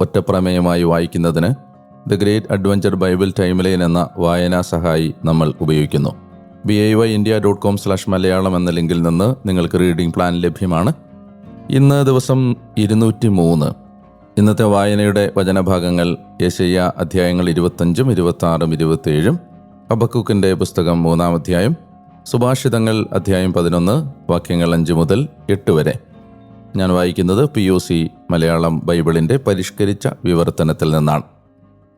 ഒറ്റപ്രമേയമായി വായിക്കുന്നതിന് the great adventure Bible timeline എന്ന വായനാ സഹായി നമ്മൾ ഉപയോഗിക്കുന്നു. B I Y India dot com slash Malayalam എന്ന ലിങ്കിൽ നിന്ന് നിങ്ങൾക്ക് റീഡിംഗ് പ്ലാൻ ലഭ്യമാണ്. ഇന്ന് ദിവസം ഇരുന്നൂറ്റി മൂന്ന് ഇന്നത്തെ വായനയുടെ വചനഭാഗങ്ങൾ യേശയ്യ അധ്യായങ്ങൾ ഇരുപത്തഞ്ചും ഇരുപത്തി ആറും ഇരുപത്തിയേഴും അബക്കുക്കിന്റെ പുസ്തകം മൂന്നാം അധ്യായം സുഭാഷിതങ്ങൾ അധ്യായം പതിനൊന്ന് വാക്യങ്ങൾ അഞ്ച് മുതൽ എട്ട് വരെ. ഞാൻ വായിക്കുന്നത് പി യു സി മലയാളം ബൈബിളിന്റെ പരിഷ്കരിച്ച വിവർത്തനത്തിൽ നിന്നാണ്.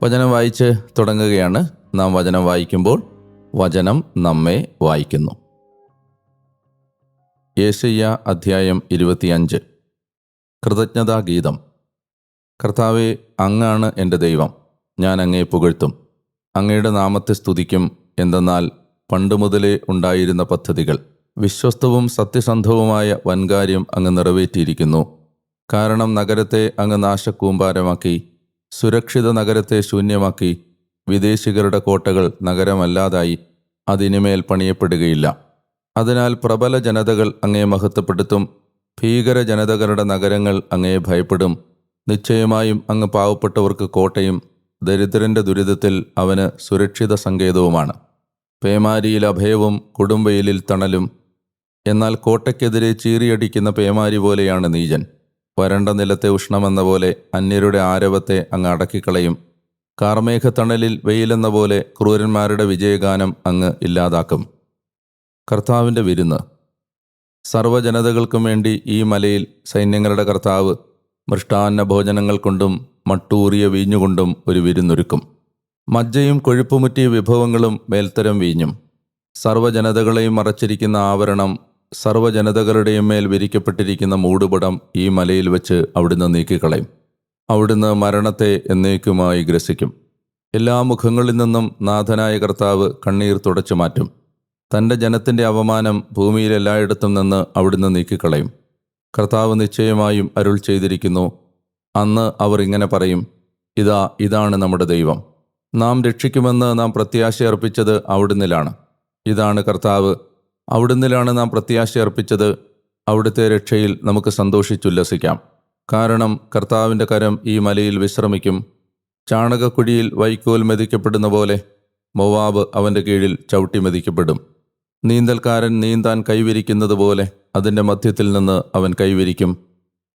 വചനം വായിച്ച് തുടങ്ങുകയാണ്. നാം വചനം വായിക്കുമ്പോൾ വചനം നമ്മെ വായിക്കുന്നു. യേശയ്യ അധ്യായം ഇരുപത്തിയഞ്ച്. കൃതജ്ഞതാ ഗീതം. കർത്താവെ അങ്ങാണ് എന്റെ ദൈവം. ഞാൻ അങ്ങേ പുകഴ്ത്തും. അങ്ങയുടെ നാമത്തെ സ്തുതിക്കും. എന്തെന്നാൽ പണ്ടുമുതലേ ഉണ്ടായിരുന്ന പദ്ധതികൾ. വിശ്വസ്തവും സത്യസന്ധവുമായ വൻകാര്യം അങ്ങ് നിറവേറ്റിയിരിക്കുന്നു. കാരണം നഗരത്തെ അങ്ങ് നാശക്കൂമ്പാരമാക്കി സുരക്ഷിത നഗരത്തെ ശൂന്യമാക്കി വിദേശികളുടെ കോട്ടകൾ നഗരമല്ലാതായി അതിനുമേൽ പണിയപ്പെടുകയില്ല. അതിനാൽ പ്രബല ജനതകൾ അങ്ങേ മഹത്വപ്പെടുത്തും ഭീകര ജനതകളുടെ നഗരങ്ങൾ അങ്ങേ ഭയപ്പെടും. നിശ്ചയമായും അങ്ങ് പാവപ്പെട്ടവർക്ക് കോട്ടയും ദരിദ്രന്റെ ദുരിതത്തിൽ അവന് സുരക്ഷിത സങ്കേതവുമാണ്. പേമാരിയിൽ അഭയവും കുടുംബയിലിൽ തണലും എന്നാൽ കോട്ടയ്ക്കെതിരെ ചീറിയടിക്കുന്ന പേമാരി പോലെയാണ് നീജൻ വരണ്ട നിലത്തെ ഉഷ്ണമെന്ന പോലെ അന്യരുടെ ആരവത്തെ അങ്ങ് അടക്കിക്കളയും. കാർമേഘത്തണലിൽ വെയിലെന്ന പോലെ ക്രൂരന്മാരുടെ വിജയഗാനം അങ്ങ് ഇല്ലാതാക്കും. കർത്താവിന്റെ വിരുന്ന്. സർവജനതകൾക്കും വേണ്ടി ഈ മലയിൽ സൈന്യങ്ങളുടെ കർത്താവ് മൃഷ്ടാന്ന ഭോജനങ്ങൾ കൊണ്ടും മട്ടൂറിയ വീഞ്ഞുകൊണ്ടും ഒരു വിരുന്നൊരുക്കും. മജ്ജയും കൊഴുപ്പുമുറ്റിയ വിഭവങ്ങളും മേൽത്തരം വീഞ്ഞും. സർവജനതകളെയും മറച്ചിരിക്കുന്ന ആവരണം സർവജനതകളുടെയും മേൽ വിരിക്കപ്പെട്ടിരിക്കുന്ന മൂടുപടം ഈ മലയിൽ വെച്ച് അവിടുന്ന് നീക്കിക്കളയും. അവിടുന്ന് മരണത്തെ എന്നേക്കുമായി ഗ്രസിക്കും. എല്ലാ മുഖങ്ങളിൽ നിന്നും നാഥനായ കർത്താവ് കണ്ണീർ തുടച്ചു മാറ്റും. തന്റെ ജനത്തിന്റെ അവമാനം ഭൂമിയിൽ എല്ലായിടത്തും നിന്ന് അവിടുന്ന് നീക്കിക്കളയും. കർത്താവ് നിശ്ചയമായും അരുൾ ചെയ്തിരിക്കുന്നു. അന്ന് അവർ ഇങ്ങനെ പറയും ഇതാ ഇതാണ് നമ്മുടെ ദൈവം. നാം രക്ഷിക്കുമെന്ന് നാം പ്രത്യാശ അർപ്പിച്ചത് അവിടുന്നിലാണ്. ഇതാണ് കർത്താവ് അവിടുന്നിലാണ് നാം പ്രത്യാശ അർപ്പിച്ചത്. അവിടുത്തെ രക്ഷയിൽ നമുക്ക് സന്തോഷിച്ചുല്ലസിക്കാം. കാരണം കർത്താവിന്റെ കരം ഈ മലയിൽ വിശ്രമിക്കും. ചാണകക്കുഴിയിൽ വൈക്കോൽ മെതിക്കപ്പെടുന്ന പോലെ മൊവാബ് അവന്റെ കീഴിൽ ചവിട്ടി മെതിക്കപ്പെടും. നീന്തൽക്കാരൻ നീന്താൻ കൈവരിക്കുന്നത് പോലെ അതിന്റെ മധ്യത്തിൽ നിന്ന് അവൻ കൈവരിക്കും.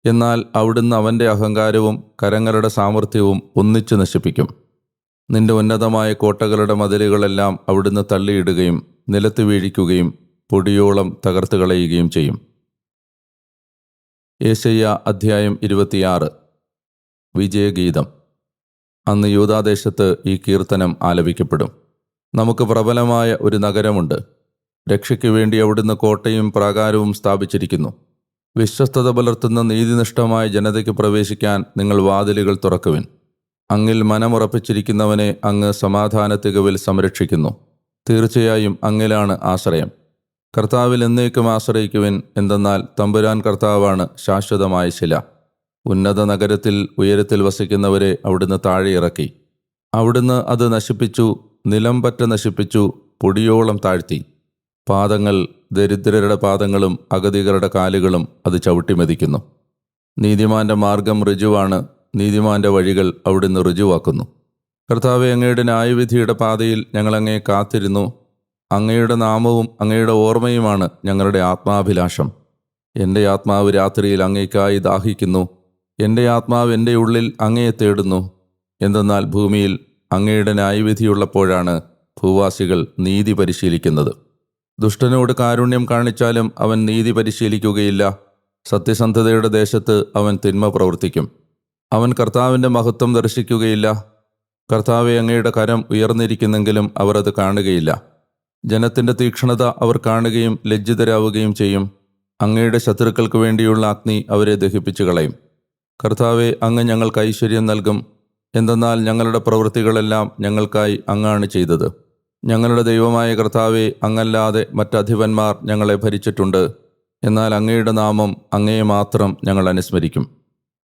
എന്നാൽ അവിടുന്ന് അവന്റെ അഹങ്കാരവും കരങ്ങളുടെ സാമർഥ്യവും ഒന്നിച്ചു നശിപ്പിക്കും. നിന്റെ ഉന്നതമായ കോട്ടകളുടെ മതിലുകളെല്ലാം അവിടുന്ന് തള്ളിയിടുകയും നിലത്ത് വീഴിക്കുകയും പൊടിയോളം തകർത്ത് കളയുകയും ചെയ്യും. ഏശയ്യ അധ്യായം ഇരുപത്തിയാറ്. വിജയഗീതം. അന്ന് യൂതാദേശത്ത് ഈ കീർത്തനം ആലപിക്കപ്പെടും. നമുക്ക് പ്രബലമായ ഒരു നഗരമുണ്ട്. രക്ഷയ്ക്ക് വേണ്ടി അവിടുന്ന് കോട്ടയും പ്രാകാരവും സ്ഥാപിച്ചിരിക്കുന്നു. വിശ്വസ്തത പുലർത്തുന്ന നീതിനിഷ്ഠമായ ജനതയ്ക്ക് പ്രവേശിക്കാൻ നിങ്ങൾ വാതിലുകൾ തുറക്കുവിൻ. അങ്ങിൽ മനമുറപ്പിച്ചിരിക്കുന്നവനെ അങ്ങ് സമാധാന തികവിൽ സംരക്ഷിക്കുന്നു. തീർച്ചയായും അങ്ങിലാണ് ആശ്രയം. കർത്താവിൽ എന്നേക്കും ആശ്രയിക്കുവിൻ. എന്തെന്നാൽ തമ്പുരാൻ കർത്താവാണ് ശാശ്വതമായ ശില. ഉന്നത നഗരത്തിൽ ഉയരത്തിൽ വസിക്കുന്നവരെ അവിടുന്ന് താഴെ ഇറക്കി. അവിടുന്ന് അത് നശിപ്പിച്ചു നിലം പറ്റ നശിപ്പിച്ചു പൊടിയോളം താഴ്ത്തി. പാദങ്ങൾ ദരിദ്രരുടെ പാദങ്ങളും അഗതികളുടെ കാലുകളും അത് ചവിട്ടിമെതിക്കുന്നു നീതിമാന്റെ മാർഗം ഋജുവാണ് നീതിമാന്റെ വഴികൾ അവിടുന്ന് ഋജുവാക്കുന്നു. കർത്താവ് അങ്ങയുടെ ന്യായവിധിയുടെ പാതയിൽ ഞങ്ങളങ്ങയെ കാത്തിരുന്നു. അങ്ങയുടെ നാമവും അങ്ങയുടെ ഓർമ്മയുമാണ് ഞങ്ങളുടെ ആത്മാഭിലാഷം. എന്റെ ആത്മാവ് രാത്രിയിൽ അങ്ങേക്കായി ദാഹിക്കുന്നു. എന്റെ ആത്മാവ് എന്റെ ഉള്ളിൽ അങ്ങയെ തേടുന്നു. എന്തെന്നാൽ ഭൂമിയിൽ അങ്ങയുടെ ന്യായവിധിയുള്ളപ്പോഴാണ് ഭൂവാസികൾ നീതി പരിശീലിക്കുന്നത്. ദുഷ്ടനോട് കാരുണ്യം കാണിച്ചാലും അവൻ നീതി പരിശീലിക്കുകയില്ല. സത്യസന്ധതയുടെ ദേശത്ത് അവൻ തിന്മ പ്രവർത്തിക്കും. അവൻ കർത്താവിന്റെ മഹത്വം ദർശിക്കുകയില്ല. കർത്താവെ അങ്ങയുടെ കരം ഉയർന്നിരിക്കുന്നെങ്കിലും അവർ അത് കാണുകയില്ല. ജനത്തിന്റെ തീക്ഷ്ണത അവർ കാണുകയും ലജ്ജിതരാവുകയും ചെയ്യും. അങ്ങയുടെ ശത്രുക്കൾക്ക് വേണ്ടിയുള്ള അഗ്നി അവരെ ദഹിപ്പിച്ചു കളയും കർത്താവെ അങ്ങ് ഞങ്ങൾക്ക് ഐശ്വര്യം നൽകും. എന്തെന്നാൽ ഞങ്ങളുടെ പ്രവൃത്തികളെല്ലാം ഞങ്ങൾക്കായി അങ്ങാണ് ചെയ്തത്. ഞങ്ങളുടെ ദൈവമായ കർത്താവെ അങ്ങല്ലാതെ മറ്റധിപന്മാർ ഞങ്ങളെ ഭരിച്ചിട്ടുണ്ട്. എന്നാൽ അങ്ങയുടെ നാമം അങ്ങയെ മാത്രം ഞങ്ങൾ അനുസ്മരിക്കും.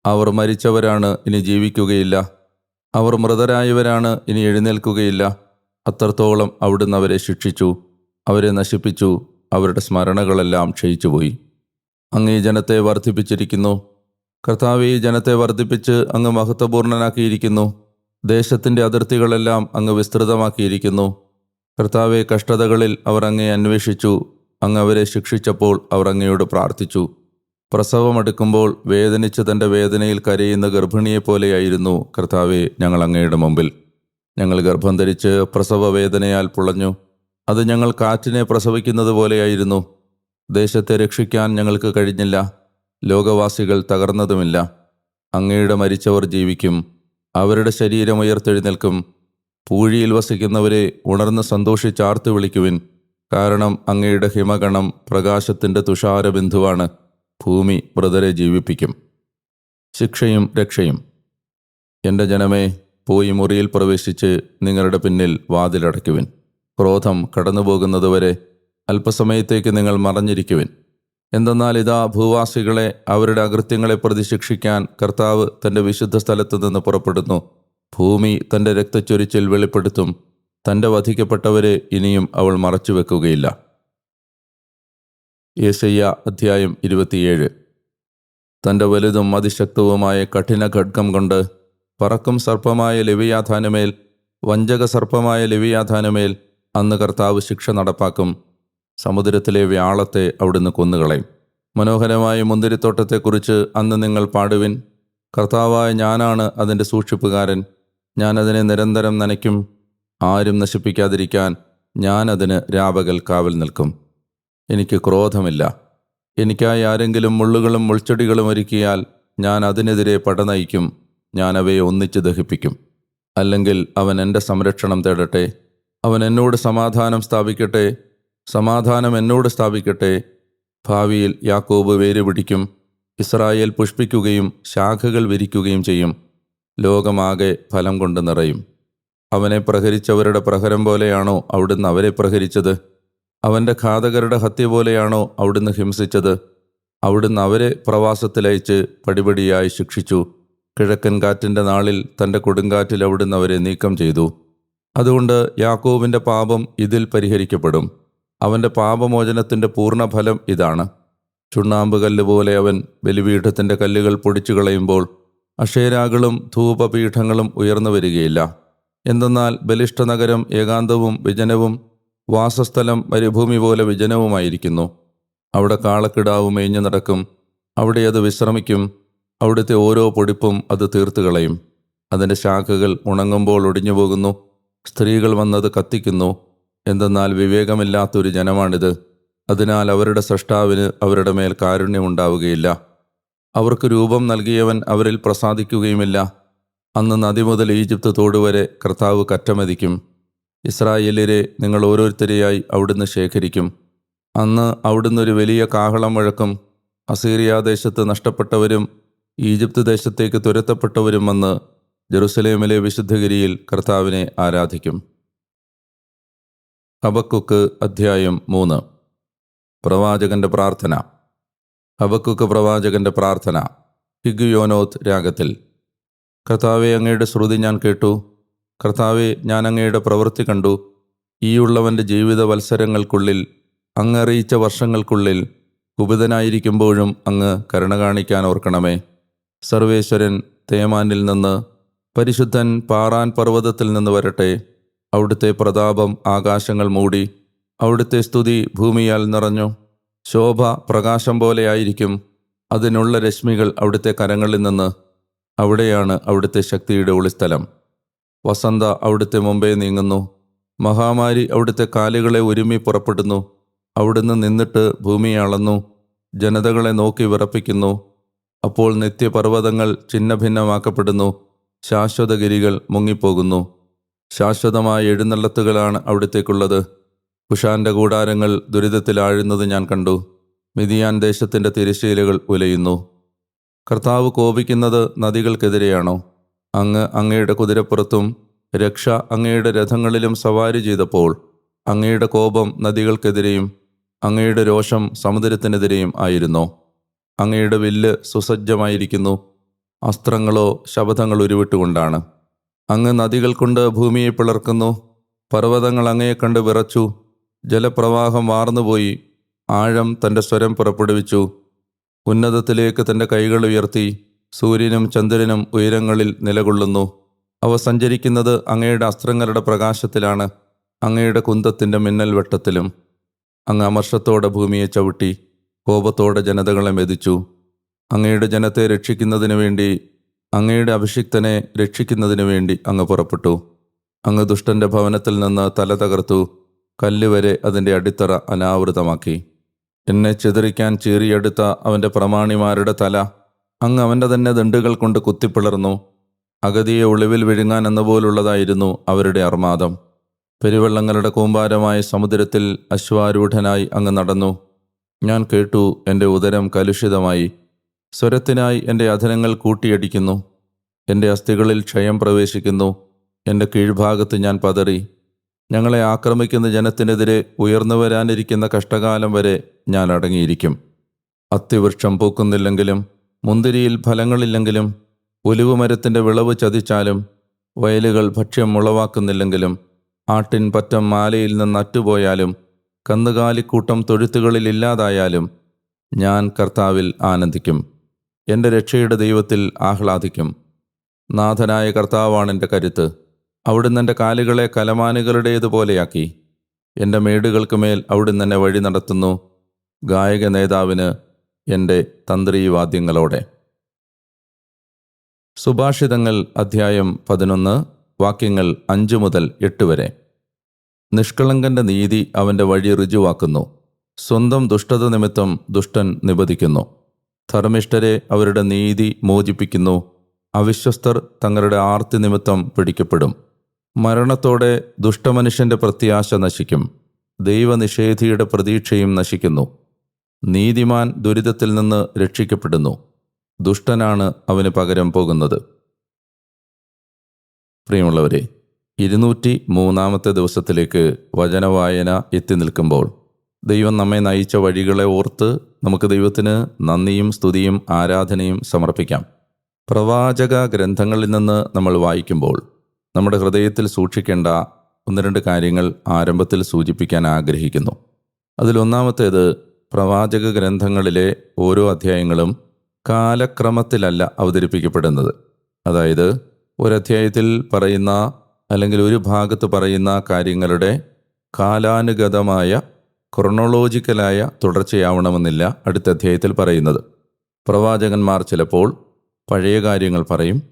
അവർ മരിച്ചവരാണ് ഇനി ജീവിക്കുകയില്ല. അവർ മൃതരായവരാണ് ഇനി എഴുന്നേൽക്കുകയില്ല. അത്രത്തോളം അവിടുന്ന് അവരെ ശിക്ഷിച്ചു അവരെ നശിപ്പിച്ചു അവരുടെ സ്മരണകളെല്ലാം ക്ഷയിച്ചുപോയി. അങ്ങ് ഈ ജനത്തെ വർദ്ധിപ്പിച്ചിരിക്കുന്നു. കർത്താവ് ഈ ജനത്തെ വർദ്ധിപ്പിച്ച് അങ്ങ് മഹത്വപൂർണനാക്കിയിരിക്കുന്നു. ദേശത്തിന്റെ അതിർത്തികളെല്ലാം അങ്ങ് വിസ്തൃതമാക്കിയിരിക്കുന്നു. കർത്താവെ കഷ്ടതകളിൽ അവർ അങ്ങേ അന്വേഷിച്ചു. അങ്ങ് അവരെ ശിക്ഷിച്ചപ്പോൾ അവർ അങ്ങയോട് പ്രാർത്ഥിച്ചു. പ്രസവമെടുക്കുമ്പോൾ വേദനിച്ച് തന്റെ വേദനയിൽ കരയുന്ന ഗർഭിണിയെപ്പോലെയായിരുന്നു കർത്താവെ ഞങ്ങൾ അങ്ങയുടെ മുമ്പിൽ. ഞങ്ങൾ ഗർഭം ധരിച്ച് പ്രസവ വേദനയാൽ പുളഞ്ഞു. അത് ഞങ്ങൾ കാറ്റിനെ പ്രസവിക്കുന്നത് പോലെയായിരുന്നു ദേശത്തെ രക്ഷിക്കാൻ ഞങ്ങൾക്ക് കഴിഞ്ഞില്ല. ലോകവാസികൾ തകർന്നതുമില്ല. അങ്ങയുടെ മരിച്ചവർ ജീവിക്കും. അവരുടെ ശരീരം ഉയർത്തെഴുന്നേൽക്കും. പൂഴിയിൽ വസിക്കുന്നവരെ ഉണർന്ന് സന്തോഷിച്ചാർത്തു വിളിക്കുവിൻ. കാരണം അങ്ങയുടെ ഹിമഗണം പ്രകാശത്തിന്റെ തുഷാരബിന്ദുവാണ്. ഭൂമി മൃതരെ ജീവിപ്പിക്കും. ശിക്ഷയും രക്ഷയും. എന്റെ ജനമേ പോയി മുറിയിൽ പ്രവേശിച്ച് നിങ്ങളുടെ പിന്നിൽ വാതിലടയ്ക്കുവിൻ ക്രോധം കടന്നുപോകുന്നതുവരെ അല്പസമയത്തേക്ക് നിങ്ങൾ മറഞ്ഞിരിക്കുവിൻ. എന്തെന്നാൽ ഇതാ ഭൂവാസികളെ അവരുടെ അകൃത്യങ്ങളെ പ്രതിശിക്ഷിക്കാൻ കർത്താവ് തന്റെ വിശുദ്ധ സ്ഥലത്തു നിന്ന് പുറപ്പെടുന്നു. ഭൂമി തന്റെ രക്തച്ചൊരിച്ചിൽ വെളിപ്പെടുത്തും. തന്റെ വധിക്കപ്പെട്ടവരെ ഇനിയും അവൾ മറച്ചു വെക്കുകയില്ല യേശയ്യ അധ്യായം ഇരുപത്തിയേഴ്. തന്റെ വലുതും അതിശക്തവുമായ കഠിന ഖഡ്ഗം കൊണ്ട് പറക്കും സർപ്പമായ ലിവിയാധാനുമേൽ വഞ്ചക സർപ്പമായ ലിവിയാധാനുമേൽ അന്ന് കർത്താവ് ശിക്ഷ നടപ്പാക്കും. സമുദ്രത്തിലെ വ്യാളത്തെ അവിടുന്ന് കൊന്നുകളയും. മനോഹരമായ മുന്തിരിത്തോട്ടത്തെക്കുറിച്ച് അന്ന് നിങ്ങൾ പാടുവിൻ. കർത്താവായ ഞാനാണ് അതിന്റെ സൂക്ഷിപ്പുകാരൻ. ഞാനതിനെ നിരന്തരം നനയ്ക്കും. ആരും നശിപ്പിക്കാതിരിക്കാൻ ഞാനതിന് രാപകൽ കാവൽ നിൽക്കും. എനിക്ക് ക്രോധമില്ല. എനിക്കായി ആരെങ്കിലും മുള്ളുകളും മുൾച്ചെടികളും ഒരുക്കിയാൽ ഞാൻ അതിനെതിരെ പടനയിക്കും ഞാൻ അവയെ ഒന്നിച്ച് ദഹിപ്പിക്കും. അല്ലെങ്കിൽ അവൻ എന്റെ സംരക്ഷണം തേടട്ടെ. അവൻ എന്നോട് സമാധാനം സ്ഥാപിക്കട്ടെ. സമാധാനം എന്നോട് സ്ഥാപിക്കട്ടെ. ഭാവിയിൽ യാക്കോബ് വേര് പിടിക്കും. ഇസ്രായേൽ പുഷ്പിക്കുകയും ശാഖകൾ വിരിക്കുകയും ചെയ്യും. ലോകമാകെ ഫലം കൊണ്ട് നിറയും. അവനെ പ്രഹരിച്ചവരുടെ പ്രഹരം പോലെയാണോ അവിടുന്ന് അവരെ പ്രഹരിച്ചത്? അവന്റെ ഘാതകരുടെ ഹത്യ പോലെയാണോ അവിടുന്ന് ഹിംസിച്ചത്? അവിടുന്ന് അവരെ പ്രവാസത്തിലയച്ച് പടിപടിയായി ശിക്ഷിച്ചു. കിഴക്കൻ കാറ്റിന്റെ നാളിൽ തന്റെ കൊടുങ്കാറ്റിൽ അവിടുന്ന് അവരെ നീക്കം ചെയ്തു. അതുകൊണ്ട് യാക്കോബിന്റെ പാപം ഇതിൽ പരിഹരിക്കപ്പെടും. അവന്റെ പാപമോചനത്തിന്റെ പൂർണഫലം ഇതാണ്. ചുണ്ണാമ്പ് കല്ല് പോലെ അവൻ ബലിപീഠത്തിന്റെ കല്ലുകൾ പൊടിച്ചു കളയുമ്പോൾ അക്ഷേരാകളും ധൂപപീഠങ്ങളും ഉയർന്നു വരികയില്ല. എന്തെന്നാൽ ബലിഷ്ഠനഗരം ഏകാന്തവും വിജനവും വാസസ്ഥലം മരുഭൂമി പോലെ വിജനവുമായിരിക്കുന്നു. അവിടെ കാളക്കിടാവ് മേഞ്ഞു നടക്കും. അവിടെ അത് വിശ്രമിക്കും. അവിടുത്തെ ഓരോ പൊടിപ്പും അത് തീർത്തു കളയും. അതിന്റെ ശാഖകൾ ഉണങ്ങുമ്പോൾ ഒടിഞ്ഞു പോകുന്നു. സ്ത്രീകൾ വന്നത് കത്തിക്കുന്നു. എന്തെന്നാൽ വിവേകമില്ലാത്തൊരു ജനമാണിത്. അതിനാൽ അവരുടെ സൃഷ്ടാവിന് അവരുടെ മേൽ കാരുണ്യമുണ്ടാവുകയില്ല അവർക്ക് രൂപം നൽകിയവൻ അവരിൽ പ്രസാദിക്കുകയുമില്ല. അന്ന് നദി മുതൽ ഈജിപ്ത് തോടുവരെ കർത്താവ് കറ്റമതിക്കും. ഇസ്രായേലിരെ നിങ്ങൾ ഓരോരുത്തരെയായി അവിടുന്ന് ശേഖരിക്കും. അന്ന് അവിടുന്ന് ഒരു വലിയ കാഹളം മുഴക്കും. അസീറിയാദേശത്ത് നഷ്ടപ്പെട്ടവരും ഈജിപ്ത് ദേശത്തേക്ക് തുരത്തപ്പെട്ടവരും വന്ന് ജെറുസലേമിലെ വിശുദ്ധഗിരിയിൽ കർത്താവിനെ ആരാധിക്കും. ഹബക്കുക്ക് അധ്യായം മൂന്ന്. പ്രവാചകന്റെ പ്രാർത്ഥന. ഹബക്കുക്ക് പ്രവാചകന്റെ പ്രാർത്ഥന. ഹിഗുയോനോത്ത് രാഗത്തിൽ. കർത്താവെ അങ്ങയുടെ ശ്രുതി ഞാൻ കേട്ടു. കർത്താവെ ഞാൻ അങ്ങയുടെ പ്രവൃത്തി കണ്ടു. ഈയുള്ളവന്റെ ജീവിത വത്സരങ്ങൾക്കുള്ളിൽ അങ്ങറിയിച്ച വർഷങ്ങൾക്കുള്ളിൽ കുപിതനായിരിക്കുമ്പോഴും അങ്ങ് കരുണ കാണിക്കാൻ ഓർക്കണമേ. സർവേശ്വരൻ തേമാനിൽ നിന്ന് പരിശുദ്ധൻ പാറാൻ പർവതത്തിൽ നിന്ന് വരട്ടെ. അവിടുത്തെ പ്രതാപം ആകാശങ്ങൾ മൂടി അവിടുത്തെ സ്തുതി ഭൂമിയാൽ നിറഞ്ഞു. ശോഭ പ്രകാശം പോലെയായിരിക്കും അതിനുള്ള രശ്മികൾ അവിടുത്തെ കരങ്ങളിൽ നിന്ന് അവിടെയാണ് അവിടുത്തെ ശക്തിയുടെ ഒളിസ്ഥലം. വസന്ത അവിടുത്തെ മുമ്പേ നീങ്ങുന്നു. മഹാമാരി അവിടുത്തെ കാലുകളെ ഒരുമി പുറപ്പെടുന്നു. അവിടുന്ന് നിന്നിട്ട് ഭൂമിയെ അളന്നു. ജനതകളെ നോക്കി വിറപ്പിക്കുന്നു. അപ്പോൾ നിത്യപർവതങ്ങൾ ഛിന്നഭിന്നമാക്കപ്പെടുന്നു. ശാശ്വതഗിരികൾ മുങ്ങിപ്പോകുന്നു. ശാശ്വതമായ എഴുന്നള്ളത്തുകളാണ് അവിടത്തേക്കുള്ളത്. കുഷാന്റെ കൂടാരങ്ങൾ ദുരിതത്തിലാഴുന്നത് ഞാൻ കണ്ടു. മിതിയാൻ ദേശത്തിന്റെ തിരശ്ശീലകൾ ഉലയുന്നു. കർത്താവ് കോപിക്കുന്നത് നദികൾക്കെതിരെയാണോ? അങ്ങ് അങ്ങയുടെ കുതിരപ്പുറത്തും രക്ഷ അങ്ങയുടെ രഥങ്ങളിലും സവാരി ചെയ്തപ്പോൾ അങ്ങയുടെ കോപം നദികൾക്കെതിരെയും അങ്ങയുടെ രോഷം സമുദ്രത്തിനെതിരെയും ആയിരുന്നോ. അങ്ങയുടെ വില്ല് സുസജ്ജമായിരിക്കുന്നു. അസ്ത്രങ്ങളോ ശബദങ്ങൾ ഉരുവിട്ടുകൊണ്ടാണ്. അങ്ങ് നദികൾ കൊണ്ട് ഭൂമിയെ പിളർക്കുന്നു. പർവതങ്ങൾ അങ്ങയെ കണ്ട് വിറച്ചു. ജലപ്രവാഹം വാർന്നുപോയി. ആഴം തന്റെ സ്വരം പുറപ്പെടുവിച്ചു. ഉന്നതത്തിലേക്ക് തന്റെ കൈകൾ ഉയർത്തി. സൂര്യനും ചന്ദ്രനും ഉയരങ്ങളിൽ നിലകൊള്ളുന്നു. അവ സഞ്ചരിക്കുന്നത് അങ്ങയുടെ അസ്ത്രങ്ങളുടെ പ്രകാശത്തിലാണ്. അങ്ങയുടെ കുന്തത്തിന്റെ മിന്നൽ വെട്ടത്തിലും അങ്ങ് അമർഷത്തോടെ ഭൂമിയെ ചവിട്ടി. കോപത്തോടെ ജനതകളെ മെതിച്ചു. അങ്ങയുടെ ജനത്തെ രക്ഷിക്കുന്നതിനു വേണ്ടി അങ്ങയുടെ അഭിഷിക്തനെ രക്ഷിക്കുന്നതിനു വേണ്ടി അങ്ങ് പുറപ്പെട്ടു. അങ്ങ് ദുഷ്ടന്റെ ഭവനത്തിൽ നിന്ന് തല തകർത്തു. കല്ലുവരെ അതിന്റെ അടിത്തറ അനാവൃതമാക്കി. എന്നെ ചിതറിക്കാൻ ചീറിയെടുത്ത അവന്റെ പ്രമാണിമാരുടെ തല അങ്ങ് അവന്റെ തന്നെ ദണ്ടുകൾ കൊണ്ട് കുത്തിപ്പിളർന്നു. അഗതിയെ ഒളിവിൽ വിഴുങ്ങാൻ എന്നപോലുള്ളതായിരുന്നു അവരുടെ അർമാദം. പെരുവെള്ളങ്ങളുടെ കൂമ്പാരമായ സമുദ്രത്തിൽ അശ്വാരൂഢനായി അങ്ങ് നടന്നു. ഞാൻ കേട്ടു എന്റെ ഉദരം കലുഷിതമായി. സ്വരത്തിനായി എന്റെ അധരങ്ങൾ കൂട്ടിയടിക്കുന്നു. എന്റെ അസ്ഥികളിൽ ക്ഷയം പ്രവേശിക്കുന്നു. എന്റെ കീഴ്ഭാഗത്ത് ഞാൻ പതറി. ഞങ്ങളെ ആക്രമിക്കുന്ന ജനത്തിനെതിരെ ഉയർന്നു വരാനിരിക്കുന്ന കഷ്ടകാലം വരെ ഞാൻ അടങ്ങിയിരിക്കും. അത്തിവൃക്ഷം പൂക്കുന്നില്ലെങ്കിലും മുന്തിരിയിൽ ഫലങ്ങളില്ലെങ്കിലും ഒലിവുമരത്തിന്റെ വിളവ് ചതിച്ചാലും വയലുകൾ ഭക്ഷ്യം ഉളവാക്കുന്നില്ലെങ്കിലും ആട്ടിൻ പറ്റം മാലയിൽ നിന്ന് അറ്റുപോയാലും കന്നുകാലിക്കൂട്ടം തൊഴുത്തുകളിൽ ഇല്ലാതായാലും ഞാൻ കർത്താവിൽ ആനന്ദിക്കും. എന്റെ രക്ഷയുടെ ദൈവത്തിൽ ആഹ്ലാദിക്കും. നാഥനായ കർത്താവാണ് എന്റെ കരുത്ത്. അവിടുന്ന് എന്റെ കാലുകളെ കലമാനുകളുടേതുപോലെയാക്കി എന്റെ മേടുകൾക്ക് മേൽ അവിടുന്ന് എന്നെ വഴി നടത്തുന്നു. ഗായക നേതാവിന് എന്റെ തന്ത്രീവാദ്യങ്ങളോടെ. സുഭാഷിതങ്ങൾ അധ്യായം പതിനൊന്ന് വാക്യങ്ങൾ അഞ്ച് മുതൽ എട്ട് വരെ. നിഷ്കളങ്കന്റെ നീതി അവന്റെ വഴി ഋജുവാക്കുന്നു. സ്വന്തം ദുഷ്ടത നിമിത്തം ദുഷ്ടൻ നിബദിക്കുന്നു ധർമ്മിഷ്ഠരെ അവരുടെ നീതി മോചിപ്പിക്കുന്നു. അവിശ്വസ്തർ തങ്ങളുടെ ആർത്തി നിമിത്തം പിടിക്കപ്പെടും. മരണത്തോടെ ദുഷ്ടമനുഷ്യന്റെ പ്രത്യാശ നശിക്കും. ദൈവനിഷേധിയുടെ പ്രതീക്ഷയും നശിക്കുന്നു. നീതിമാൻ ദുരിതത്തിൽ നിന്ന് രക്ഷിക്കപ്പെടുന്നു. ദുഷ്ടനാണ് അവന് പകരം പോകുന്നത്. പ്രിയമുള്ളവരെ ഇരുന്നൂറ്റി മൂന്നാമത്തെ ദിവസത്തിലേക്ക് വചനവായന എത്തി നിൽക്കുമ്പോൾ ദൈവം നമ്മെ നയിച്ച വഴികളെ ഓർത്ത് നമുക്ക് ദൈവത്തിന് നന്ദിയും സ്തുതിയും ആരാധനയും സമർപ്പിക്കാം. പ്രവാചക ഗ്രന്ഥങ്ങളിൽ നിന്ന് നമ്മൾ വായിക്കുമ്പോൾ നമ്മുടെ ഹൃദയത്തിൽ സൂക്ഷിക്കേണ്ട ഒന്ന് രണ്ട് കാര്യങ്ങൾ ആരംഭത്തിൽ സൂചിപ്പിക്കാൻ ആഗ്രഹിക്കുന്നു. അതിലൊന്നാമത്തേത് പ്രവാചക ഗ്രന്ഥങ്ങളിലെ ഓരോ അധ്യായങ്ങളും കാലക്രമത്തിലല്ല അവതരിപ്പിക്കപ്പെടുന്നത്. അതായത് ഒരധ്യായത്തിൽ പറയുന്ന അല്ലെങ്കിൽ ഒരു ഭാഗത്ത് പറയുന്ന കാര്യങ്ങളുടെ കാലാനുഗതമായ ക്രൊണോളോജിക്കലായ തുടർച്ചയാവണമെന്നില്ല അടുത്ത അധ്യായത്തിൽ പറയുന്നത്. പ്രവാചകന്മാർ ചിലപ്പോൾ പഴയ കാര്യങ്ങൾ പറയും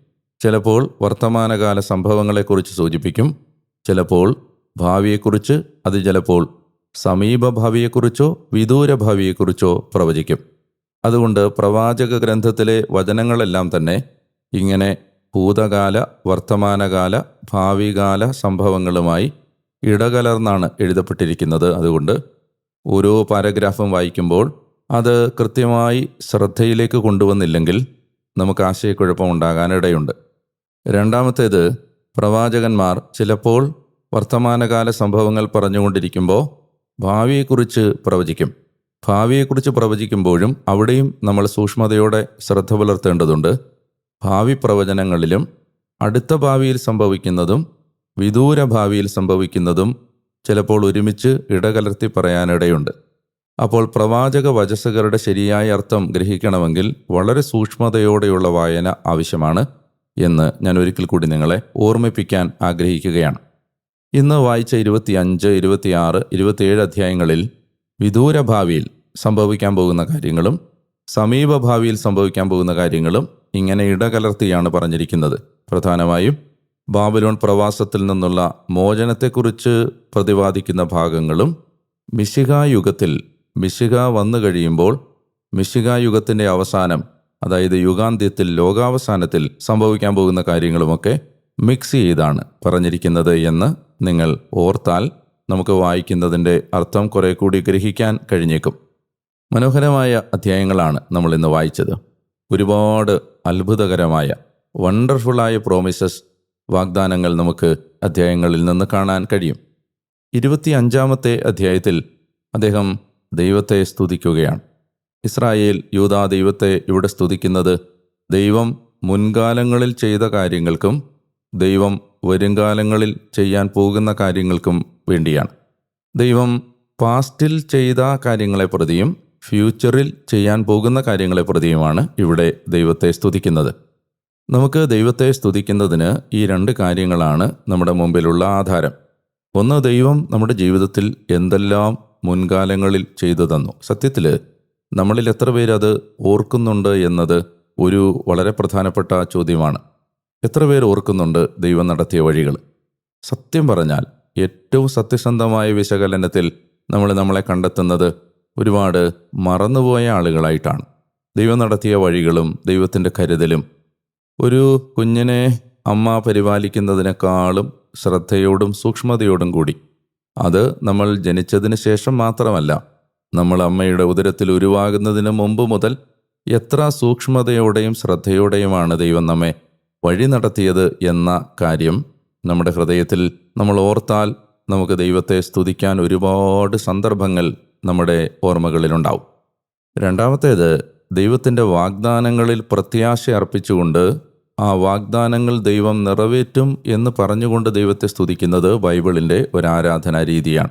ചിലപ്പോൾ വർത്തമാനകാല സംഭവങ്ങളെക്കുറിച്ച് സൂചിപ്പിക്കും ചിലപ്പോൾ ഭാവിയെക്കുറിച്ച് അത് ചിലപ്പോൾ സമീപ ഭാവിയെക്കുറിച്ചോ വിദൂര ഭാവിയെക്കുറിച്ചോ പ്രവചിക്കും. അതുകൊണ്ട് പ്രവാചക ഗ്രന്ഥത്തിലെ വചനങ്ങളെല്ലാം തന്നെ ഇങ്ങനെ ഭൂതകാല വർത്തമാനകാല ഭാവികാല സംഭവങ്ങളുമായി ഇടകലർന്നാണ് എഴുതപ്പെട്ടിരിക്കുന്നത്. അതുകൊണ്ട് ഓരോ പാരഗ്രാഫും വായിക്കുമ്പോൾ അത് കൃത്യമായി ശ്രദ്ധയിലേക്ക് കൊണ്ടുവന്നില്ലെങ്കിൽ നമുക്ക് ആശയക്കുഴപ്പം ഉണ്ടാകാനിടയുണ്ട് രണ്ടാമത്തേത് പ്രവാചകന്മാർ ചിലപ്പോൾ വർത്തമാനകാല സംഭവങ്ങൾ പറഞ്ഞുകൊണ്ടിരിക്കുമ്പോൾ ഭാവിയെക്കുറിച്ച് പ്രവചിക്കും. ഭാവിയെക്കുറിച്ച് പ്രവചിക്കുമ്പോഴും അവിടെയും നമ്മൾ സൂക്ഷ്മതയോടെ ശ്രദ്ധ പുലർത്തേണ്ടതുണ്ട്. ഭാവി പ്രവചനങ്ങളിലും അടുത്ത ഭാവിയിൽ സംഭവിക്കുന്നതും വിദൂര ഭാവിയിൽ സംഭവിക്കുന്നതും ചിലപ്പോൾ ഒരുമിച്ച് ഇടകലർത്തി പറയാനിടയുണ്ട്. അപ്പോൾ പ്രവാചക വചസ്സുകളുടെ ശരിയായ അർത്ഥം ഗ്രഹിക്കണമെങ്കിൽ വളരെ സൂക്ഷ്മതയോടെയുള്ള വായന ആവശ്യമാണ് എന്ന് ഞാൻ ഒരിക്കൽ കൂടി നിങ്ങളെ ഓർമ്മിപ്പിക്കാൻ ആഗ്രഹിക്കുകയാണ്. ഇന്ന് വായിച്ച ഇരുപത്തി അഞ്ച് ഇരുപത്തിയാറ് ഇരുപത്തിയേഴ് അധ്യായങ്ങളിൽ വിദൂര ഭാവിയിൽ സംഭവിക്കാൻ പോകുന്ന കാര്യങ്ങളും സമീപഭാവിയിൽ സംഭവിക്കാൻ പോകുന്ന കാര്യങ്ങളും ഇങ്ങനെ ഇടകലർത്തിയാണ് പറഞ്ഞിരിക്കുന്നത്. പ്രധാനമായും ബാബിലോൺ പ്രവാസത്തിൽ നിന്നുള്ള മോചനത്തെക്കുറിച്ച് പ്രതിപാദിക്കുന്ന ഭാഗങ്ങളും മിശികായുഗത്തിൽ മിശിക വന്നു കഴിയുമ്പോൾ മിശികായുഗത്തിന്റെ അവസാനം അതായത് യുഗാന്ത്യത്തിൽ ലോകാവസാനത്തിൽ സംഭവിക്കാൻ പോകുന്ന കാര്യങ്ങളുമൊക്കെ മിക്സ് ചെയ്താണ് പറഞ്ഞിരിക്കുന്നത് എന്ന് നിങ്ങൾ ഓർത്താൽ നമുക്ക് വായിക്കുന്നതിന്റെ അർത്ഥം കുറെ കൂടി ഗ്രഹിക്കാൻ കഴിഞ്ഞേക്കും. മനോഹരമായ അധ്യായങ്ങളാണ് നമ്മൾ ഇന്ന് വായിച്ചത്. ഒരുപാട് അത്ഭുതകരമായ വണ്ടർഫുള്ളായ പ്രോമിസസ് വാഗ്ദാനങ്ങൾ നമുക്ക് അധ്യായങ്ങളിൽ നിന്ന് കാണാൻ കഴിയും. ഇരുപത്തി അഞ്ചാമത്തെ അധ്യായത്തിൽ അദ്ദേഹം ദൈവത്തെ സ്തുതിക്കുകയാണ്. ഇസ്രായേൽ യൂതാ ദൈവത്തെ ഇവിടെ സ്തുതിക്കുന്നത് ദൈവം മുൻകാലങ്ങളിൽ ചെയ്ത കാര്യങ്ങൾക്കും ദൈവം വരുംകാലങ്ങളിൽ ചെയ്യാൻ പോകുന്ന കാര്യങ്ങൾക്കും വേണ്ടിയാണ്. ദൈവം പാസ്റ്റിൽ ചെയ്ത കാര്യങ്ങളെ പ്രതിയും ഫ്യൂച്ചറിൽ ചെയ്യാൻ പോകുന്ന കാര്യങ്ങളെ പ്രതിയുമാണ് ഇവിടെ ദൈവത്തെ സ്തുതിക്കുന്നത്. നമുക്ക് ദൈവത്തെ സ്തുതിക്കുന്നതിന് ഈ രണ്ട് കാര്യങ്ങളാണ് നമ്മുടെ മുമ്പിലുള്ള ആധാരം. ഒന്ന് ദൈവം നമ്മുടെ ജീവിതത്തിൽ എന്തെല്ലാം മുൻകാലങ്ങളിൽ ചെയ്തു തന്നു. സത്യത്തിൽ നമ്മളിൽ എത്ര പേര് അത് ഓർക്കുന്നുണ്ട് എന്നത് ഒരു വളരെ പ്രധാനപ്പെട്ട ചോദ്യമാണ്. എത്ര പേർ ഓർക്കുന്നുണ്ട് ദൈവം നടത്തിയ വഴികൾ? സത്യം പറഞ്ഞാൽ ഏറ്റവും സത്യസന്ധമായ വിശകലനത്തിൽ നമ്മൾ നമ്മളെ കണ്ടെത്തുന്നത് ഒരുപാട് മറന്നുപോയ ആളുകളായിട്ടാണ്. ദൈവം നടത്തിയ വഴികളും ദൈവത്തിന്റെ കരുതലും ഒരു കുഞ്ഞിനെ അമ്മ പരിപാലിക്കുന്നതിനേക്കാളും ശ്രദ്ധയോടും സൂക്ഷ്മതയോടും കൂടി. അത് നമ്മൾ ജനിച്ചതിന് ശേഷം മാത്രമല്ല നമ്മൾ അമ്മയുടെ ഉദരത്തിൽ ഉരുവാകുന്നതിന് മുമ്പ് മുതൽ എത്ര സൂക്ഷ്മതയോടെയും ശ്രദ്ധയോടെയുമാണ് ദൈവം നമ്മെ വഴി നടത്തിയത് എന്ന കാര്യം നമ്മുടെ ഹൃദയത്തിൽ നമ്മൾ ഓർത്താൽ നമുക്ക് ദൈവത്തെ സ്തുതിക്കാൻ ഒരുപാട് സന്ദർഭങ്ങൾ നമ്മുടെ ഓർമ്മകളിലുണ്ടാവും. രണ്ടാമത്തേത് ദൈവത്തിന്റെ വാഗ്ദാനങ്ങളിൽ പ്രത്യാശ അർപ്പിച്ചുകൊണ്ട് ആ വാഗ്ദാനങ്ങൾ ദൈവം നിറവേറ്റും എന്ന് പറഞ്ഞുകൊണ്ട് ദൈവത്തെ സ്തുതിക്കുന്നത് ബൈബിളിന്റെ ഒരു ആരാധനാ രീതിയാണ്.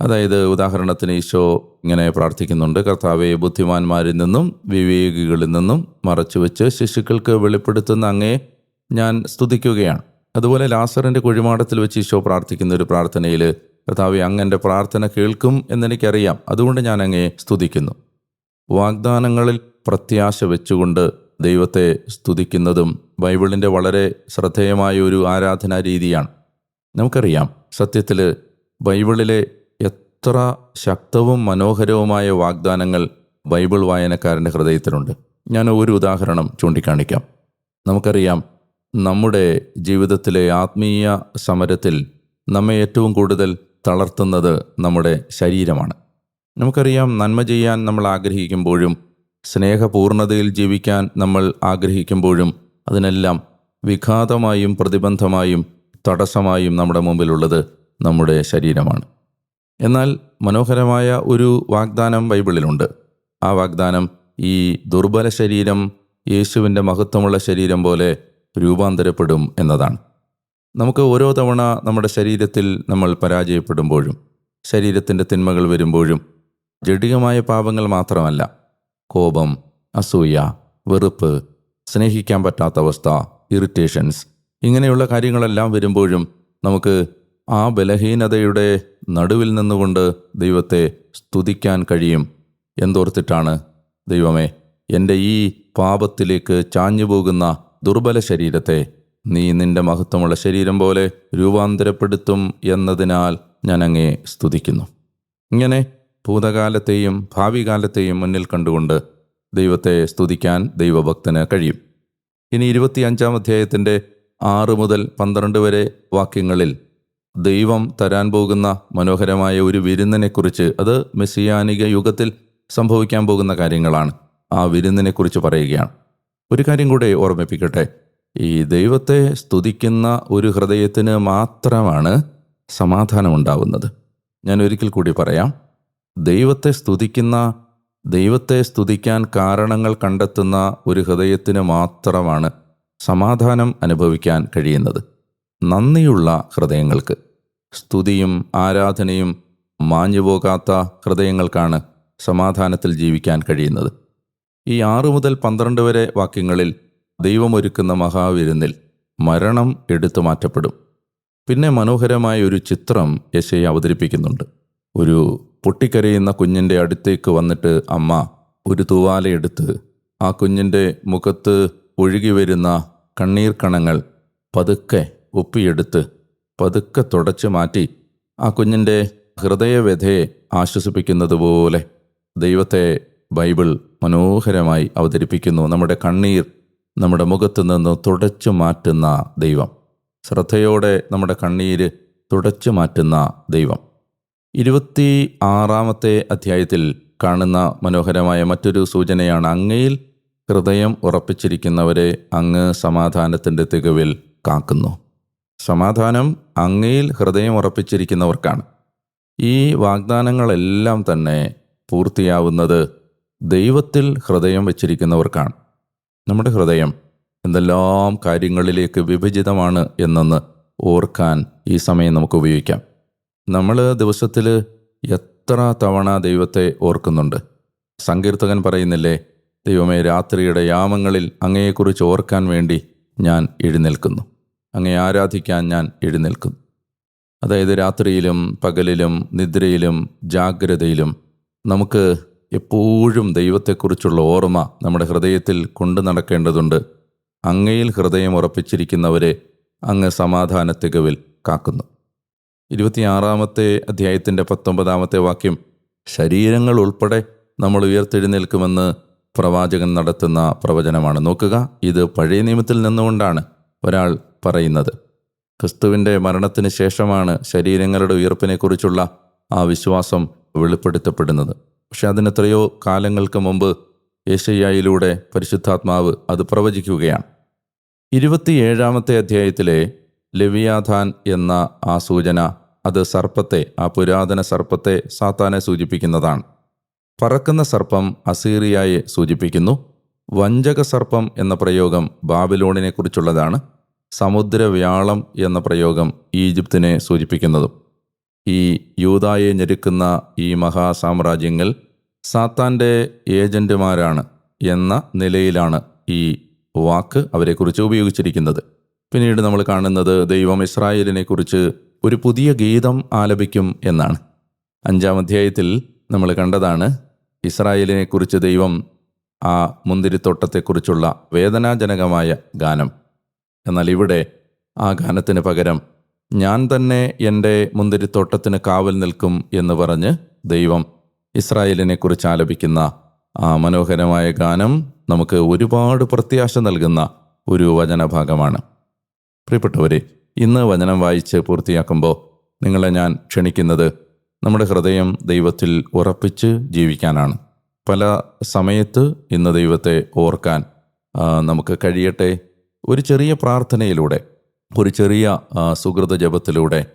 അതായത് ഉദാഹരണത്തിന് ഈശോ ഇങ്ങനെ പ്രാർത്ഥിക്കുന്നുണ്ട് കർത്താവെ ബുദ്ധിമാന്മാരിൽ നിന്നും വിവേകികളിൽ നിന്നും മറച്ചുവെച്ച് ശിശുക്കൾക്ക് വെളിപ്പെടുത്തുന്ന അങ്ങേ ഞാൻ സ്തുതിക്കുകയാണ്. അതുപോലെ ലാസറിന്റെ കുഴിമാടത്തിൽ വെച്ച് ഈശോ പ്രാർത്ഥിക്കുന്ന ഒരു പ്രാർത്ഥനയിൽ കർത്താവെ അങ്ങന്റെ പ്രാർത്ഥന കേൾക്കും എന്നെനിക്കറിയാം. അതുകൊണ്ട് ഞാൻ അങ്ങയെ സ്തുതിക്കുന്നു. വാഗ്ദാനങ്ങളിൽ പ്രത്യാശ വെച്ചുകൊണ്ട് ദൈവത്തെ സ്തുതിക്കുന്നതും ബൈബിളിന്റെ വളരെ ശ്രദ്ധേയമായ ഒരു ആരാധനാ രീതിയാണ്. നമുക്കറിയാം സത്യത്തിൽ ബൈബിളിലെ എത്ര ശക്തവും മനോഹരവുമായ വാഗ്ദാനങ്ങൾ ബൈബിൾ വായനക്കാരന്റെ ഹൃദയത്തിലുണ്ട്. ഞാൻ ഒരു ഉദാഹരണം ചൂണ്ടിക്കാണിക്കാം. നമുക്കറിയാം നമ്മുടെ ജീവിതത്തിലെ ആത്മീയ സമരത്തിൽ നമ്മെ ഏറ്റവും കൂടുതൽ തളർത്തുന്നത് നമ്മുടെ ശരീരമാണ്. നമുക്കറിയാം നന്മ ചെയ്യാൻ നമ്മൾ ആഗ്രഹിക്കുമ്പോഴും സ്നേഹപൂർണതയിൽ ജീവിക്കാൻ നമ്മൾ ആഗ്രഹിക്കുമ്പോഴും അതിനെല്ലാം വിഘാതമായും പ്രതിബന്ധമായും തടസ്സമായും നമ്മുടെ മുമ്പിലുള്ളത് നമ്മുടെ ശരീരമാണ്. എന്നാൽ മനോഹരമായ ഒരു വാഗ്ദാനം ബൈബിളിലുണ്ട്. ആ വാഗ്ദാനം ഈ ദുർബല ശരീരം യേശുവിന്റെ മഹത്വമുള്ള ശരീരം പോലെ രൂപാന്തരപ്പെടും എന്നതാണ്. നമുക്ക് ഓരോ തവണ നമ്മുടെ ശരീരത്തിൽ നമ്മൾ പരാജയപ്പെടുമ്പോഴും ശരീരത്തിന്റെ തിന്മകൾ വരുമ്പോഴും ജഡികമായ പാപങ്ങൾ മാത്രമല്ല കോപം അസൂയ വെറുപ്പ് സ്നേഹിക്കാൻ പറ്റാത്ത അവസ്ഥ ഇറിറ്റേഷൻസ് ഇങ്ങനെയുള്ള കാര്യങ്ങളെല്ലാം വരുമ്പോഴും നമുക്ക് ആ ബലഹീനതയുടെ നടുവിൽ നിന്നുകൊണ്ട് ദൈവത്തെ സ്തുതിക്കാൻ കഴിയും എന്തോർത്തിട്ടാണ് ദൈവമേ എന്റെ ഈ പാപത്തിലേക്ക് ചാഞ്ഞു പോകുന്ന ദുർബല ശരീരത്തെ നീ നിന്റെ മഹത്വമുള്ള ശരീരം പോലെ രൂപാന്തരപ്പെടുത്തും എന്നതിനാൽ ഞാൻ അങ്ങേ സ്തുതിക്കുന്നു. ഇങ്ങനെ ഭൂതകാലത്തെയും ഭാവി കാലത്തെയും മുന്നിൽ കണ്ടുകൊണ്ട് ദൈവത്തെ സ്തുതിക്കാൻ ദൈവഭക്തന് കഴിയും. ഇനി ഇരുപത്തിയഞ്ചാം അധ്യായത്തിന്റെ ആറ് മുതൽ പന്ത്രണ്ട് വരെ വാക്യങ്ങളിൽ ദൈവം തരാൻ പോകുന്ന മനോഹരമായ ഒരു വിരുന്നിനെക്കുറിച്ച് അത് മെസ്സിയാനിക യുഗത്തിൽ സംഭവിക്കാൻ പോകുന്ന കാര്യങ്ങളാണ്. ആ വിരുന്നിനെക്കുറിച്ച് പറയുകയാണ്. ഒരു കാര്യം കൂടെ ഓർമ്മിപ്പിക്കട്ടെ. ഈ ദൈവത്തെ സ്തുതിക്കുന്ന ഒരു ഹൃദയത്തിന് മാത്രമാണ് സമാധാനമുണ്ടാവുന്നത്. ഞാൻ ഒരിക്കൽ കൂടി പറയാം. ദൈവത്തെ സ്തുതിക്കുന്ന ദൈവത്തെ സ്തുതിക്കാൻ കാരണങ്ങൾ കണ്ടെത്തുന്ന ഒരു ഹൃദയത്തിന് മാത്രമാണ് സമാധാനം അനുഭവിക്കാൻ കഴിയുന്നത്. നന്ദിയുള്ള ഹൃദയങ്ങൾക്ക് സ്തുതിയും ആരാധനയും മാഞ്ഞുപോകാത്ത ഹൃദയങ്ങൾക്കാണ് സമാധാനത്തിൽ ജീവിക്കാൻ കഴിയുന്നത്. ഈ ആറു മുതൽ പന്ത്രണ്ട് വരെ വാക്യങ്ങളിൽ ദൈവമൊരുക്കുന്ന മഹാവിരുന്നിൽ മരണം എടുത്തു മാറ്റപ്പെടും. പിന്നെ മനോഹരമായ ഒരു ചിത്രം യശയെ അവതരിപ്പിക്കുന്നുണ്ട്. ഒരു പൊട്ടിക്കരയുന്ന കുഞ്ഞിന്റെ അടുത്തേക്ക് വന്നിട്ട് അമ്മ ഒരു തൂവാലയെടുത്ത് ആ കുഞ്ഞിന്റെ മുഖത്ത് ഒഴുകി വരുന്ന കണ്ണീർ കണങ്ങൾ പതുക്കെ ഒപ്പിയെടുത്ത് പതുക്കെ തുടച്ചു മാറ്റി ആ കുഞ്ഞിന്റെ ഹൃദയവ്യഥയെ ആശ്വസിപ്പിക്കുന്നത് പോലെ ദൈവത്തെ ബൈബിൾ മനോഹരമായി അവതരിപ്പിക്കുന്നു. നമ്മുടെ കണ്ണീർ നമ്മുടെ മുഖത്ത് നിന്ന് തുടച്ചു മാറ്റുന്ന ദൈവം. ശ്രദ്ധയോടെ നമ്മുടെ കണ്ണീര് തുടച്ചു മാറ്റുന്ന ദൈവം. ഇരുപത്തി ആറാമത്തെ അധ്യായത്തിൽ കാണുന്ന മനോഹരമായ മറ്റൊരു സൂചനയാണ് അങ്ങയിൽ ഹൃദയം ഉറപ്പിച്ചിരിക്കുന്നവരെ അങ്ങ് സമാധാനത്തിന്റെ തികവിൽ കാക്കുന്നു. സമാധാനം അങ്ങയിൽ ഹൃദയം ഉറപ്പിച്ചിരിക്കുന്നവർക്കാണ്. ഈ വാഗ്ദാനങ്ങളെല്ലാം തന്നെ പൂർത്തിയാവുന്നത് ദൈവത്തിൽ ഹൃദയം വച്ചിരിക്കുന്നവർക്കാണ്. നമ്മുടെ ഹൃദയം എന്തെല്ലാം കാര്യങ്ങളിലേക്ക് വിഭജിതമാണ് എന്നൊന്ന് ഓർക്കാൻ ഈ സമയം നമുക്ക് ഉപയോഗിക്കാം. നമ്മൾ ദിവസത്തിൽ എത്ര തവണ ദൈവത്തെ ഓർക്കുന്നുണ്ട്? സങ്കീർത്തകൻ പറയുന്നില്ലേ ദൈവമേ രാത്രിയുടെ യാമങ്ങളിൽ അങ്ങയെക്കുറിച്ച് ഓർക്കാൻ വേണ്ടി ഞാൻ എഴുന്നേൽക്കുന്നു. അങ്ങയെ ആരാധിക്കാൻ ഞാൻ എഴുന്നേൽക്കുന്നു. അതായത് രാത്രിയിലും പകലിലും നിദ്രയിലും ജാഗ്രതയിലും നമുക്ക് എപ്പോഴും ദൈവത്തെക്കുറിച്ചുള്ള ഓർമ്മ നമ്മുടെ ഹൃദയത്തിൽ കൊണ്ടു നടക്കേണ്ടതുണ്ട്. അങ്ങയിൽ ഹൃദയം ഉറപ്പിച്ചിരിക്കുന്നവരെ അങ്ങ് സമാധാന തികവിൽ കാക്കുന്നു. ഇരുപത്തിയാറാമത്തെ അധ്യായത്തിന്റെ പത്തൊമ്പതാമത്തെ വാക്യം ശരീരങ്ങൾ ഉൾപ്പെടെ നമ്മൾ ഉയർത്തെഴുന്നേൽക്കുമെന്ന് പ്രവാചകൻ നടത്തുന്ന പ്രവചനമാണ്. നോക്കുക ഇത് പഴയ നിയമത്തിൽ നിന്നുകൊണ്ടാണ് ഒരാൾ പറയുന്നത്. ക്രിസ്തുവിന്റെ മരണത്തിന് ശേഷമാണ് ശരീരങ്ങളുടെ ഉയർപ്പിനെക്കുറിച്ചുള്ള ആ വിശ്വാസം വെളിപ്പെടുത്തപ്പെടുന്നത്. പക്ഷെ അതിനെത്രയോ കാലങ്ങൾക്ക് മുമ്പ് യേശയ്യായിലൂടെ പരിശുദ്ധാത്മാവ് അത് പ്രവചിക്കുകയാണ്. ഇരുപത്തിയേഴാമത്തെ അധ്യായത്തിലെ ലവിയാഥാൻ എന്ന ആ സൂചന അത് സർപ്പത്തെ ആ പുരാതന സർപ്പത്തെ സാത്താനെ സൂചിപ്പിക്കുന്നതാണ്. പറക്കുന്ന സർപ്പം അസീറിയായെ സൂചിപ്പിക്കുന്നു. വഞ്ചക സർപ്പം എന്ന പ്രയോഗം ബാബിലോണിനെ കുറിച്ചുള്ളതാണ് സമുദ്രവ്യാളം എന്ന പ്രയോഗം ഈജിപ്തിനെ സൂചിപ്പിക്കുന്നതും. ഈ യൂതായെ ഞെരുക്കുന്ന ഈ മഹാസാമ്രാജ്യങ്ങൾ സാത്താന്റെ ഏജന്റുമാരാണ് എന്ന നിലയിലാണ് ഈ വാക്ക് അവരെക്കുറിച്ച് ഉപയോഗിച്ചിരിക്കുന്നത്. പിന്നീട് നമ്മൾ കാണുന്നത് ദൈവം ഇസ്രായേലിനെ കുറിച്ച് ഒരു പുതിയ ഗീതം ആലപിക്കും എന്നാണ്. അഞ്ചാം അധ്യായത്തിൽ നമ്മൾ കണ്ടതാണ് ഇസ്രായേലിനെ കുറിച്ച് ദൈവം ആ മുന്തിരിത്തോട്ടത്തെക്കുറിച്ചുള്ള വേദനാജനകമായ ഗാനം. എന്നാൽ ഇവിടെ ആ ഗാനത്തിന് പകരം ഞാൻ തന്നെ എന്റെ മുന്തിരിത്തോട്ടത്തിന് കാവൽ നിൽക്കും എന്ന് പറഞ്ഞ് ദൈവം ഇസ്രായേലിനെ കുറിച്ച് ആലപിക്കുന്ന ആ മനോഹരമായ ഗാനം നമുക്ക് ഒരുപാട് പ്രത്യാശ നൽകുന്ന ഒരു വചനഭാഗമാണ്. പ്രിയപ്പെട്ടവരെ ഇന്ന് വചനം വായിച്ച് പൂർത്തിയാക്കുമ്പോൾ നിങ്ങളെ ഞാൻ ക്ഷണിക്കുന്നത് നമ്മുടെ ഹൃദയം ദൈവത്തിൽ ഉറപ്പിച്ച് ജീവിക്കാനാണ്. പല സമയത്ത് ഇന്ന് ദൈവത്തെ ഓർക്കാൻ നമുക്ക് കഴിയട്ടെ ഒരു ചെറിയ പ്രാർത്ഥനയിലൂടെ ഒരു ചെറിയ സുഹൃത ജപത്തിലൂടെ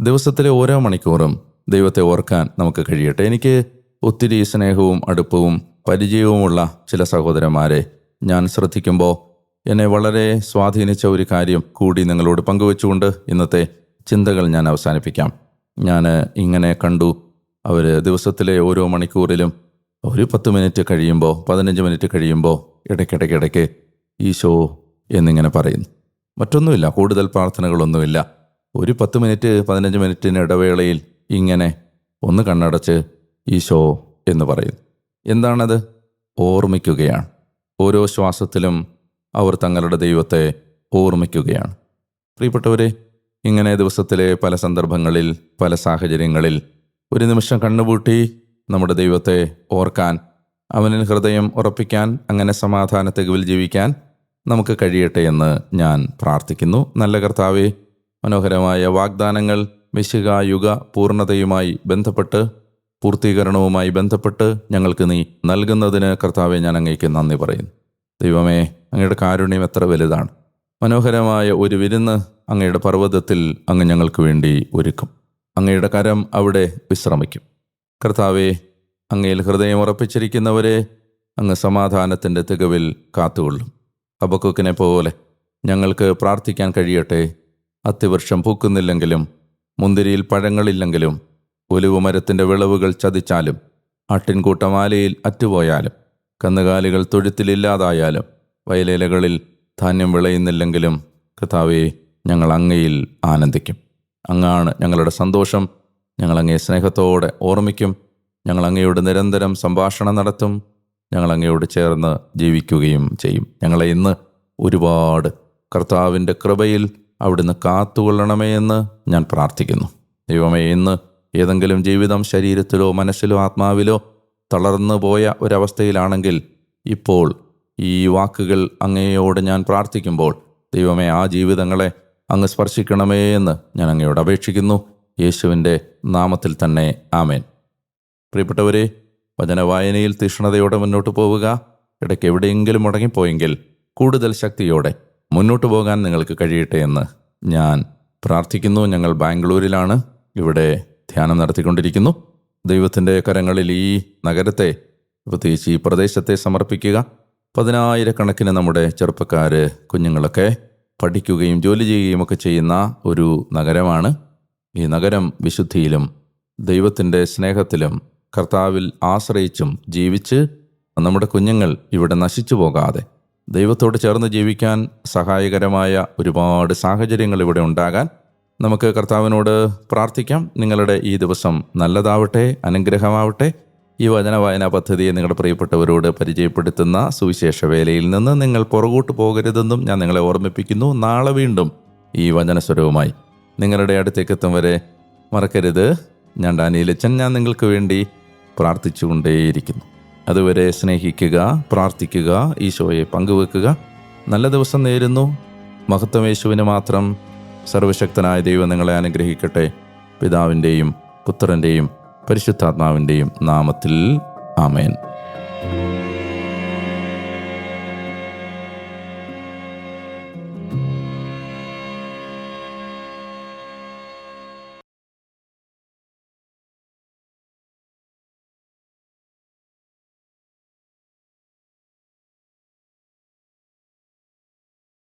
ദിവസത്തിലെ ഓരോ മണിക്കൂറും ദൈവത്തെ ഓർക്കാൻ നമുക്ക് കഴിയട്ടെ. എനിക്ക് ഒത്തിരി സ്നേഹവും അടുപ്പവും പരിചയവുമുള്ള ചില സഹോദരന്മാരെ ഞാൻ ശ്രദ്ധിക്കുമ്പോൾ എന്നെ വളരെ സ്വാധീനിച്ച ഒരു കാര്യം കൂടി നിങ്ങളോട് പങ്കുവെച്ചുകൊണ്ട് ഇന്നത്തെ ചിന്തകൾ ഞാൻ അവസാനിപ്പിക്കാം. ഞാൻ ഇങ്ങനെ കണ്ടു. അവർ ദിവസത്തിലെ ഓരോ മണിക്കൂറിലും ഒരു പത്ത് മിനിറ്റ് കഴിയുമ്പോൾ പതിനഞ്ച് മിനിറ്റ് കഴിയുമ്പോൾ ഇടയ്ക്കിടയ്ക്കിടയ്ക്ക് ഈശോ എന്നിങ്ങനെ പറയുന്നു. മറ്റൊന്നുമില്ല കൂടുതൽ പ്രാർത്ഥനകളൊന്നുമില്ല. ഒരു പത്ത് മിനിറ്റ് പതിനഞ്ച് മിനിറ്റിന് ഇടവേളയിൽ ഇങ്ങനെ ഒന്ന് കണ്ണടച്ച് ഈശോ എന്ന് പറയുന്നു. എന്താണത്? ഓർമ്മിക്കുകയാണ്. ഓരോ ശ്വാസത്തിലും അവർ തങ്ങളുടെ ദൈവത്തെ ഓർമ്മിക്കുകയാണ്. പ്രിയപ്പെട്ടവരെ ഇങ്ങനെ ദിവസത്തിലെ പല സന്ദർഭങ്ങളിൽ പല സാഹചര്യങ്ങളിൽ ഒരു നിമിഷം കണ്ണുപൂട്ടി നമ്മുടെ ദൈവത്തെ ഓർക്കാൻ അവനിൽ ഹൃദയം ഉറപ്പിക്കാൻ അങ്ങനെ സമാധാനത്തെ ജീവിക്കാൻ നമുക്ക് കഴിയട്ടെ എന്ന് ഞാൻ പ്രാർത്ഥിക്കുന്നു. നല്ല കർത്താവെ മനോഹരമായ വാഗ്ദാനങ്ങൾ മിശികായുഗ പൂർണതയുമായി ബന്ധപ്പെട്ട് പൂർത്തീകരണവുമായി ബന്ധപ്പെട്ട് ഞങ്ങൾക്ക് നീ നൽകുന്നതിന് കർത്താവെ ഞാൻ അങ്ങേക്ക് നന്ദി പറയുന്നു. ദൈവമേ അങ്ങയുടെ കാരുണ്യം എത്ര വലുതാണ്. മനോഹരമായ ഒരു വിരുന്ന് അങ്ങയുടെ പർവതത്തിൽ അങ്ങ് ഞങ്ങൾക്ക് വേണ്ടി ഒരുക്കും. അങ്ങയുടെ കരം അവിടെ വിശ്രമിക്കും. കർത്താവെ അങ്ങയിൽ ഹൃദയം ഉറപ്പിച്ചിരിക്കുന്നവരെ അങ്ങ് സമാധാനത്തിന്റെ തികവിൽ കാത്തുകൊള്ളും. അബക്കുക്കിനെ പോലെ ഞങ്ങൾക്ക് പ്രാർത്ഥിക്കാൻ കഴിയട്ടെ. അത്തിവൃക്ഷം പൂക്കുന്നില്ലെങ്കിലും മുന്തിരിയിൽ പഴങ്ങളില്ലെങ്കിലും ഒലിവുമരത്തിന്റെ വിളവുകൾ ചതിച്ചാലും ആട്ടിൻകൂട്ടമാലയിൽ അറ്റുപോയാലും കന്നുകാലികൾ തൊഴുത്തിലില്ലാതായാലും വയലേലകളിൽ ധാന്യം വിളയുന്നില്ലെങ്കിലും കർത്താവെ ഞങ്ങൾ അങ്ങയിൽ ആനന്ദിക്കും. അങ്ങാണ് ഞങ്ങളുടെ സന്തോഷം. ഞങ്ങൾ അങ്ങയെ സ്നേഹത്തോടെ ഓർമ്മിക്കും. ഞങ്ങൾ അങ്ങയോട് നിരന്തരം സംഭാഷണം നടത്തും. ഞങ്ങൾ അങ്ങയോട് ചേർന്ന് ജീവിക്കുകയും ചെയ്യും. ഞങ്ങളെ ഇന്ന് ഒരുപാട് കർത്താവിന്റെ കൃപയിൽ അവിടുന്ന് കാത്തുകൊള്ളണമേ എന്ന് ഞാൻ പ്രാർത്ഥിക്കുന്നു. ദൈവമേ ഇന്ന് ഏതെങ്കിലും ജീവിതം ശരീരത്തിലോ മനസ്സിലോ ആത്മാവിലോ തളർന്നു പോയ ഒരവസ്ഥയിലാണെങ്കിൽ ഇപ്പോൾ ഈ വാക്കുകൾ അങ്ങയോട് ഞാൻ പ്രാർത്ഥിക്കുമ്പോൾ ദൈവമേ ആ ജീവിതങ്ങളെ അങ്ങ് സ്പർശിക്കണമേ എന്ന് ഞാൻ അങ്ങയോട് അപേക്ഷിക്കുന്നു. യേശുവിന്റെ നാമത്തിൽ തന്നെ ആമേൻ. പ്രിയപ്പെട്ടവരെ വചനവായനയിൽ തീഷ്ണതയോടെ മുന്നോട്ട് പോവുക. ഇടയ്ക്ക് എവിടെയെങ്കിലും മുടങ്ങിപ്പോയെങ്കിൽ കൂടുതൽ ശക്തിയോടെ മുന്നോട്ട് പോകാൻ നിങ്ങൾക്ക് കഴിയട്ടെ എന്ന് ഞാൻ പ്രാർത്ഥിക്കുന്നു. ഞങ്ങൾ ബാംഗ്ലൂരിലാണ്. ഇവിടെ ധ്യാനം നടത്തിക്കൊണ്ടിരിക്കുന്നു. ദൈവത്തിന്റെ കരങ്ങളിൽ ഈ നഗരത്തെ പ്രത്യേകിച്ച് ഈ പ്രദേശത്തെ സമർപ്പിക്കുക. പതിനായിരക്കണക്കിന് നമ്മുടെ ചെറുപ്പക്കാർ കുഞ്ഞുങ്ങളൊക്കെ പഠിക്കുകയും ജോലി ചെയ്യുകയും ഒക്കെ ചെയ്യുന്ന ഒരു നഗരമാണ്. ഈ നഗരം വിശുദ്ധിയിലും ദൈവത്തിന്റെ സ്നേഹത്തിലും കർത്താവിൽ ആശ്രയിച്ചും ജീവിച്ച് നമ്മുടെ കുഞ്ഞുങ്ങൾ ഇവിടെ നശിച്ചു പോകാതെ ദൈവത്തോട് ചേർന്ന് ജീവിക്കാൻ സഹായകരമായ ഒരുപാട് സാഹചര്യങ്ങൾ ഇവിടെ ഉണ്ടാകാൻ നമുക്ക് കർത്താവിനോട് പ്രാർത്ഥിക്കാം. നിങ്ങളുടെ ഈ ദിവസം നല്ലതാവട്ടെ അനുഗ്രഹമാവട്ടെ. ഈ വചന വായനാ പദ്ധതിയെ നിങ്ങളുടെ പ്രിയപ്പെട്ടവരോട് പരിചയപ്പെടുത്തുന്ന സുവിശേഷ വേലയിൽ നിന്ന് നിങ്ങൾ പുറകോട്ട് പോകരുതെന്നും ഞാൻ നിങ്ങളെ ഓർമ്മിപ്പിക്കുന്നു. നാളെ വീണ്ടും ഈ വചനസ്വരവുമായി നിങ്ങളുടെ അടുത്തേക്കെത്തും വരെ മറക്കരുത്. ഞാൻ ഡാനിയിലച്ചൻ ഞാൻ നിങ്ങൾക്ക് വേണ്ടി പ്രാർത്ഥിച്ചുകൊണ്ടേയിരിക്കുന്നു. അതുവരെ സ്നേഹിക്കുക പ്രാർത്ഥിക്കുക ഈശോയെ പങ്കുവെക്കുക. നല്ല ദിവസം നേരുന്നു. മഹത്വം യേശുവിന് മാത്രം സർവശക്തനായ ദൈവം നിങ്ങളെ അനുഗ്രഹിക്കട്ടെ. പിതാവിന്റെയും പുത്രന്റെയും പരിശുദ്ധാത്മാവിന്റെയും നാമത്തിൽ ആമേൻ.